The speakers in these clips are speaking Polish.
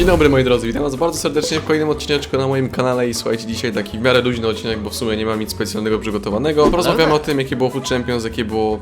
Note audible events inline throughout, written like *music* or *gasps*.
Dzień dobry moi drodzy, witam was bardzo serdecznie w kolejnym odcineczku na moim kanale i słuchajcie, dzisiaj taki w miarę luźny odcinek, bo w sumie nie mam nic specjalnego przygotowanego. Porozmawiamy o tym, jakie było Food Champions, jakie było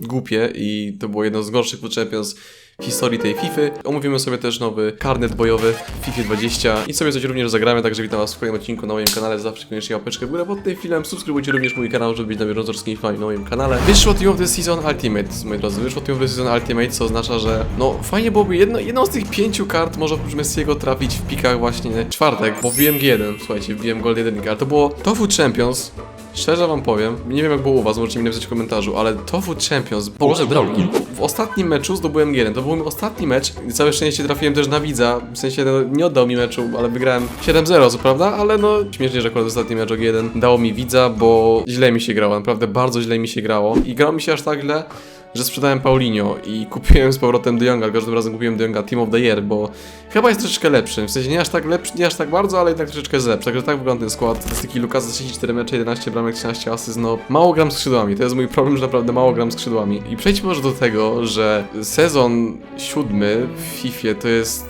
głupie i to było jedno z gorszych Food Champions historii tej FIFA. Omówimy sobie też nowy karnet bojowy w FIFA 20 i sobie coś również zagramy, także witam was w kolejnym odcinku na moim kanale. Zawsze koniecznie łapeczkę w górę pod tym filmem, subskrybujcie również mój kanał, żeby być na bieżąco z filmami na moim kanale. Wyszło Team of the Season Ultimate, moi drodzy, wyszło Team of the Season Ultimate, co oznacza, że no fajnie byłoby jedno, jedną z tych pięciu kart może oprócz Messiego trafić w pikach właśnie czwartek, bo wbiłem G1, słuchajcie, wbiłem Gold 1, ale to było Tofu Champions, Szczerze wam powiem, nie wiem jak było u was, możecie mi napisać w komentarzu, ale Tofu Champions, Boże drogi, w ostatnim meczu zdobyłem G1, to był mój ostatni mecz i całe szczęście trafiłem też na widza, w sensie no, nie oddał mi meczu, ale wygrałem 7-0 co prawda, ale no śmiesznie, że akurat ostatni mecz o G1 dało mi widza, bo źle mi się grało, naprawdę bardzo źle mi się grało i grało mi się aż tak źle, że sprzedałem Paulinho i kupiłem z powrotem De Jonga, każdym razem kupiłem De Jonga Team of the Year, bo chyba jest troszeczkę lepszy, w sensie nie aż tak lepszy, nie aż tak bardzo, ale jednak troszeczkę jest lepszy, także tak wygląda ten skład. Statystyki Lukasa 34 mecze, 11 bramek, 13 asyst, no mało gram skrzydłami, to jest mój problem, że naprawdę mało gram skrzydłami. I przejdźmy może do tego, że sezon siódmy w FIFA to jest...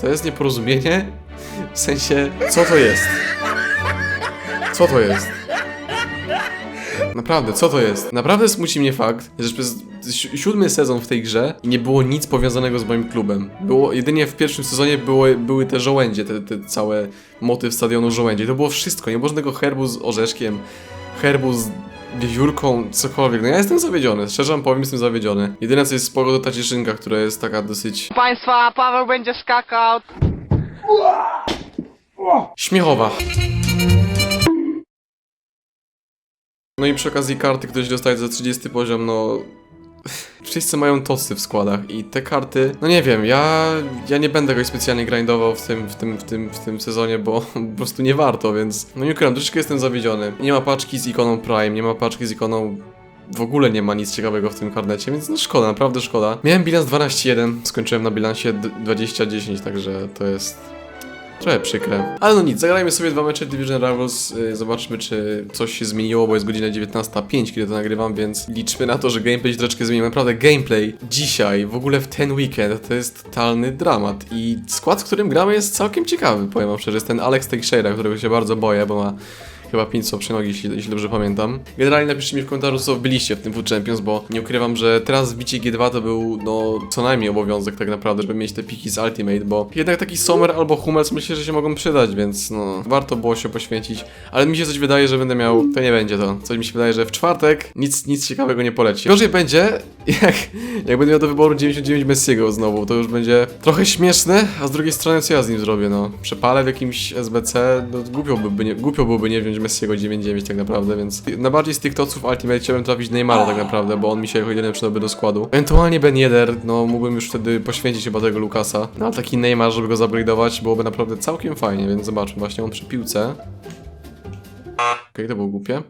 to jest nieporozumienie? W sensie, co to jest? Co to jest? Naprawdę, co to jest? Naprawdę smuci mnie fakt, że przez si- siódmy sezon w tej grze nie było nic powiązanego z moim klubem. Było, jedynie w pierwszym sezonie było, były te żołędzie, te, te całe motyw stadionu żołędzie. To było wszystko, nie było żadnego herbu z orzeszkiem, herbu z wiewiórką, cokolwiek. No ja jestem zawiedziony, szczerze wam powiem, jestem zawiedziony. Jedyne co jest spoko to ta cieszynka, która jest taka dosyć Państwa, Paweł będzie skakał. Śmiechowa. No i przy okazji karty ktoś dostaje za 30 poziom, no... Wszyscy mają tocy w składach i te karty, no nie wiem, ja, ja nie będę jakoś specjalnie grindował w tym, w tym, w tym, w tym sezonie, bo *laughs* po prostu nie warto, więc no nie ukrywam, troszeczkę jestem zawiedziony. Nie ma paczki z ikoną Prime, nie ma paczki z ikoną w ogóle nie ma nic ciekawego w tym karnecie, więc no szkoda, naprawdę szkoda. Miałem bilans 12-1, skończyłem na bilansie d- 20-10, także to jest trochę przykre. Ale no nic, zagrajmy sobie dwa mecze Division Rivals, yy, zobaczmy czy coś się zmieniło, bo jest godzina 19.05, kiedy to nagrywam, więc liczmy na to, że gameplay się troszeczkę zmieni. Naprawdę gameplay dzisiaj, w ogóle w ten weekend, to jest totalny dramat i skład, z którym gramy jest całkiem ciekawy, powiem wam szczerze. Jest ten Alex Teixeira, którego się bardzo boję, bo ma chyba 5 przy nogi, jeśli, jeśli dobrze pamiętam. Generalnie napiszcie mi w komentarzu, co byliście w tym Food Champions, bo nie ukrywam, że teraz wbicie G2 to był, no, co najmniej obowiązek tak naprawdę, żeby mieć te piki z Ultimate, bo jednak taki Sommer albo Hummels myślę, że się mogą przydać, więc no, warto było się poświęcić. Ale mi się coś wydaje, że będę miał, to nie będzie to. Coś mi się wydaje, że w czwartek nic, nic ciekawego nie poleci. Gorzej będzie, jak, jak będę miał do wyboru 99 Messiego znowu, to już będzie trochę śmieszne, a z drugiej strony co ja z nim zrobię, no. Przepalę w jakimś SBC, no głupio byłoby nie, głupio byłoby nie wziąć Messiego 99 tak naprawdę, więc najbardziej z tych toców Ultimate chciałbym trafić Neymara tak naprawdę, bo on mi się jako jedyny przydałby do składu. Ewentualnie Ben Yedder, no mógłbym już wtedy poświęcić chyba tego Lukasa. No a taki Neymar, żeby go zupgrade'ować, byłoby naprawdę całkiem fajnie, więc zobaczmy, właśnie on przy piłce. Okej, to było głupie.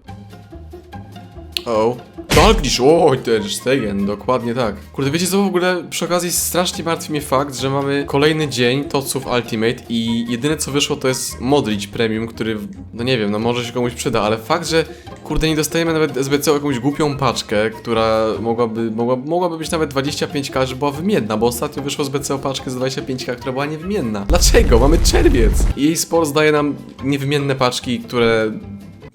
O. Dalglish, o, Ter Stegen, dokładnie tak. Kurde, wiecie co, w ogóle przy okazji strasznie martwi mnie fakt, że mamy kolejny dzień Toców Ultimate i jedyne co wyszło to jest Modric Premium, który, no nie wiem, no może się komuś przyda, ale fakt, że kurde nie dostajemy nawet SBC jakąś głupią paczkę, która mogłaby, mogła, mogłaby być nawet 25k, że była wymienna, bo ostatnio wyszło SBC paczkę za 25k, która była niewymienna. Dlaczego? Mamy czerwiec! I jej Sports daje nam niewymienne paczki, które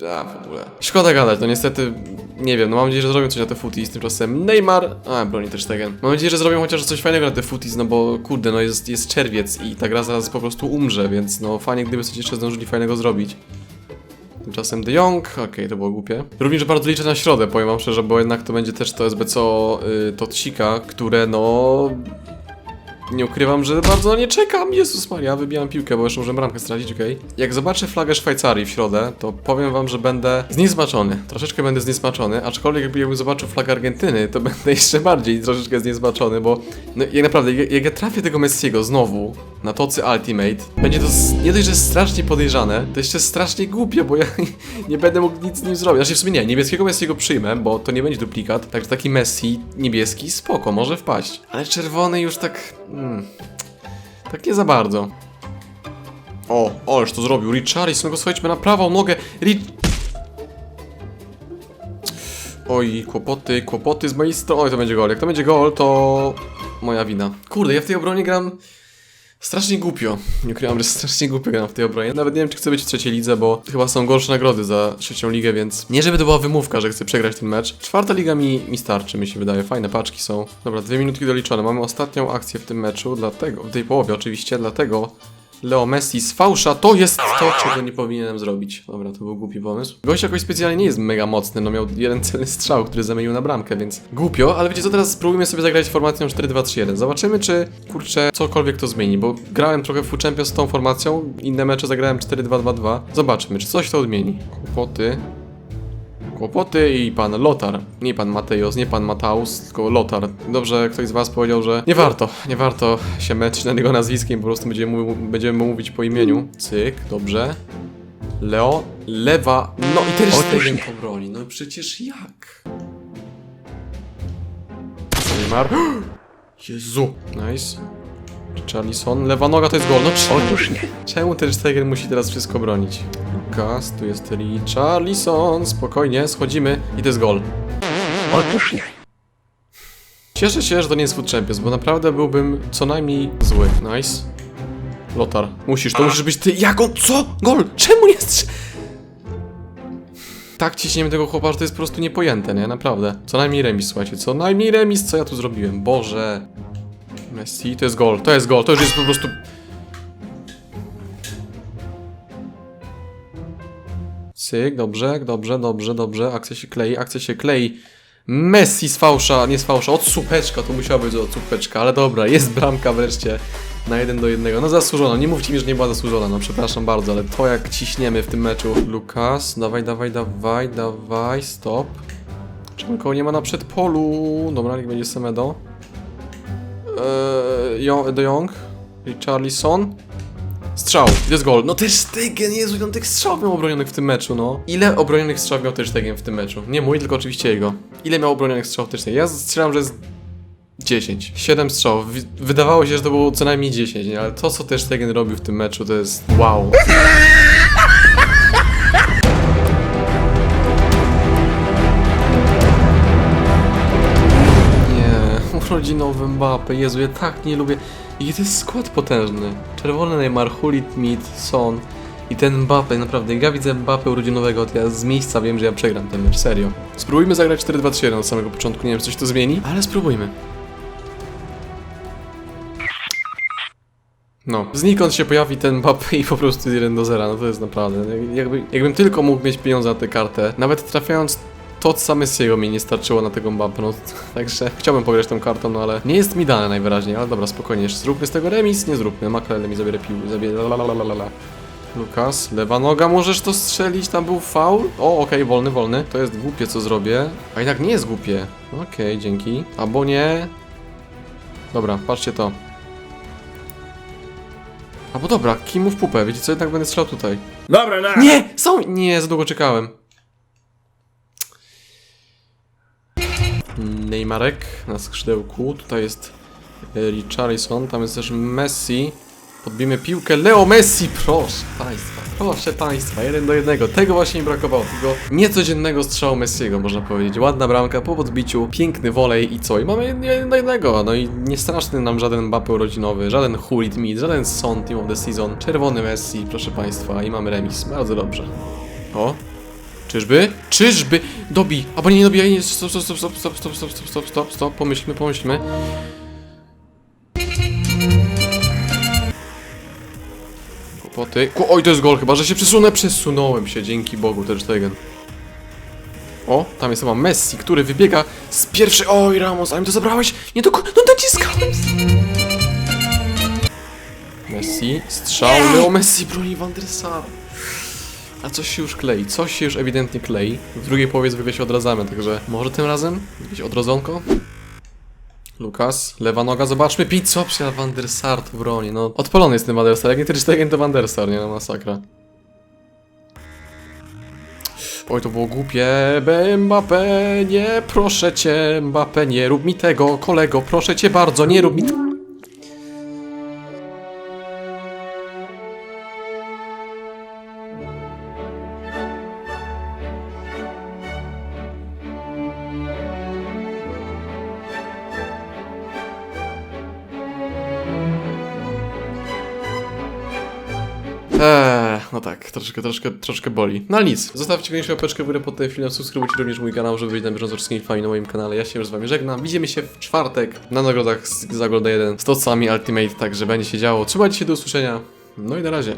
a, w ogóle. Szkoda gadać, no niestety, nie wiem, no mam nadzieję, że zrobią coś na te footies, tymczasem Neymar, a, broni też Stegen. Mam nadzieję, że zrobią chociaż coś fajnego na te footies, no bo kurde, no jest, jest czerwiec i ta gra zaraz po prostu umrze, więc no fajnie, gdyby coś jeszcze zdążyli fajnego zrobić. Tymczasem De Jong, okej, to było głupie. Również bardzo liczę na środę, powiem wam szczerze, bo jednak to będzie też to SBCO y, Totsika, które no... Nie ukrywam, że bardzo na nie czekam. Jezus Maria, wybijam piłkę, bo jeszcze muszę bramkę stracić, okej. Jak zobaczę flagę Szwajcarii w środę, to powiem wam, że będę zniesmaczony. Troszeczkę będę zniesmaczony, aczkolwiek jakby jakbym zobaczył flagę Argentyny, to będę *laughs* jeszcze bardziej troszeczkę zniesmaczony, bo no, jak naprawdę, jak, jak ja trafię tego Messiego znowu na tocy Ultimate, będzie to nie dość, że strasznie podejrzane, to jeszcze strasznie głupie, bo ja *laughs* nie będę mógł nic z nim zrobić. Znaczy w sumie nie, niebieskiego Messiego przyjmę, bo to nie będzie duplikat, także taki Messi niebieski, spoko, może wpaść. Ale czerwony już tak... Hmm, tak nie za bardzo. O, ależ to zrobił. Richarlison, go słuchajcie, na prawą nogę. Rich... Oj, kłopoty, kłopoty z mojej strony. Oj, to będzie gol. Jak to będzie gol, to moja wina. Kurde, ja w tej obronie gram Strasznie głupio. Nie ukrywam, że strasznie głupio gram w tej obronie. Nawet nie wiem, czy chcę być w trzeciej lidze, bo chyba są gorsze nagrody za trzecią ligę, więc nie żeby to była wymówka, że chcę przegrać ten mecz. Czwarta liga mi, mi starczy, mi się wydaje. Fajne paczki są. Dobra, dwie minutki doliczone. Mamy ostatnią akcję w tym meczu, dlatego, w tej połowie oczywiście, dlatego Leo Messi z fałsza to jest to, czego nie powinienem zrobić. Dobra, to był głupi pomysł. Gość jakoś specjalnie nie jest mega mocny, no miał jeden celny strzał, który zamienił na bramkę, więc głupio, ale wiecie co, teraz spróbujmy sobie zagrać formacją 4-2-3-1. Zobaczymy, czy, kurczę, cokolwiek to zmieni, bo grałem trochę w Champions z tą formacją, inne mecze zagrałem 4-2-2-2. Zobaczmy, czy coś to odmieni. Kłopoty. Kłopoty i pan Lotar. Nie pan Matejos, nie pan Mataus, tylko Lotar. Dobrze, ktoś z was powiedział, że nie warto, nie warto się męczyć nad jego nazwiskiem, po prostu będziemy, mu- będziemy mu mówić po imieniu. Cyk, dobrze. Leo, lewa, no i też Stegen po broni, no przecież jak? Neymar. *gasps* Jezu, nice. Charlison, lewa noga to jest gol, no czemu? Czemu Ter Stegen musi teraz wszystko bronić? Lukas, tu jest Richarlison, spokojnie, schodzimy i to jest gol. Cieszę się, że to nie jest Food Champions, bo naprawdę byłbym co najmniej zły. Nice. Lotar, musisz, to musisz być ty. Jak on, co? Gol! Czemu nie strze... Tak ciśniemy tego chłopa, że to jest po prostu niepojęte, nie? Naprawdę. Co najmniej remis, słuchajcie, co najmniej remis, co ja tu zrobiłem? Boże. Messi, to jest gol, to jest gol, to już jest po prostu... Cyk, dobrze, dobrze, dobrze, dobrze. Akcja się klei, akcja się klei. Messi z fałsza, nie z fałsza, od słupeczka, to musiało być od słupeczka, ale dobra, jest bramka wreszcie na jeden do jednego. No zasłużona, nie mówcie mi, że nie była zasłużona, no przepraszam bardzo, ale to jak ciśniemy w tym meczu. Lukas, dawaj, dawaj, dawaj, dawaj, stop. Czemu nie ma na przedpolu? Dobra, niech będzie Semedo. Jo- De Jong, Richarlison. Strzał, jest gol. No też Stegen, Jezu, on tych strzałów miał obronionych w tym meczu, no. Ile obronionych strzałów miał też Stegen w tym meczu? Nie mój, tylko oczywiście jego. Ile miał obronionych strzałów też? Ja strzelam, że jest 10. 7 strzałów. Wydawało się, że to było co najmniej 10, nie? ale to, co też Stegen robił w tym meczu, to jest wow. Nie, urodzinowy Mbappe, Jezu, ja tak nie lubię. I to jest skład potężny. Czerwony Neymar, Hulit, Mid, Son i ten Mbappe, naprawdę, ja widzę Mbappe urodzinowego, to ja z miejsca wiem, że ja przegram ten mecz, serio. Spróbujmy zagrać 4-2-3-1 od samego początku, nie wiem, czy coś to zmieni, ale spróbujmy. No, znikąd się pojawi ten Mbappe i po prostu 1 do 0, no to jest naprawdę, jakby, jakbym tylko mógł mieć pieniądze na tę kartę, nawet trafiając to od Messiego mi nie starczyło na tego Mbappe, no *laughs* także chciałbym pograć tą kartą, no ale nie jest mi dane najwyraźniej, ale dobra, spokojnie, zróbmy z tego remis, nie zróbmy, Makrele mi zabiera pił, zabiera la Lukas, lewa noga, możesz to strzelić, tam był faul? O, okej, wolny, wolny, to jest głupie co zrobię, a jednak nie jest głupie, okej, dzięki, albo nie, dobra, patrzcie to. Albo dobra, kimu w pupę, wiecie co, jednak będę strzelał tutaj. Dobra, na. Nie! Są! Nie, za długo czekałem. Neymarek na skrzydełku. Tutaj jest e, Richarlison, tam jest też Messi. Podbijmy piłkę. Leo Messi! Proszę Państwa, proszę Państwa, jeden do jednego. Tego właśnie mi brakowało, tego niecodziennego strzału Messiego, można powiedzieć. Ładna bramka po podbiciu, piękny wolej i co? I mamy jeden do jednego. No i nie straszny nam żaden Mbappe urodzinowy, żaden Hulit Mid, żaden Son Team of the Season. Czerwony Messi, proszę Państwa, i mamy remis. Bardzo dobrze. O, Czyżby? Czyżby? Dobi! Albo nie, nie dobijaj, nie, stop, stop, stop, stop, stop, stop, stop, stop, stop, stop, stop, pomyślmy, pomyślmy. Kłopoty. Ku- Oj, to jest gol, chyba, że się przesunę. Przesunąłem się, dzięki Bogu, Ter Stegen. O, tam jest chyba Messi, który wybiega z pierwszej... Oj, Ramos, ale mi to zabrałeś? Nie do... No naciskałem! Messi, strzał, Leo Messi broni Van der Sar. A coś się już klei, coś się już ewidentnie klei. W drugiej połowie zwykle się odradzamy, także może tym razem? Jakieś odrodzonko? Lukas, lewa noga, zobaczmy, pić opcja Van der Sar to broni, no. Odpalony jest ten Van der Sar, jak nie Ter Stegen to Van der Sar, nie no, masakra. Oj, to było głupie, Mbappe, nie, proszę cię, Mbappe, nie rób mi tego, kolego, proszę cię bardzo, nie rób mi Eee, no tak, troszkę, troszkę, troszkę boli. No nic, zostawcie koniecznie łapeczkę w górę pod tym filmem, subskrybujcie również mój kanał, żeby być na bieżąco wszystkimi na moim kanale. Ja się już z wami żegnam. Widzimy się w czwartek na nagrodach z Zagolda 1 z Tocami Ultimate, także będzie się działo. Trzymajcie się, do usłyszenia. No i na razie.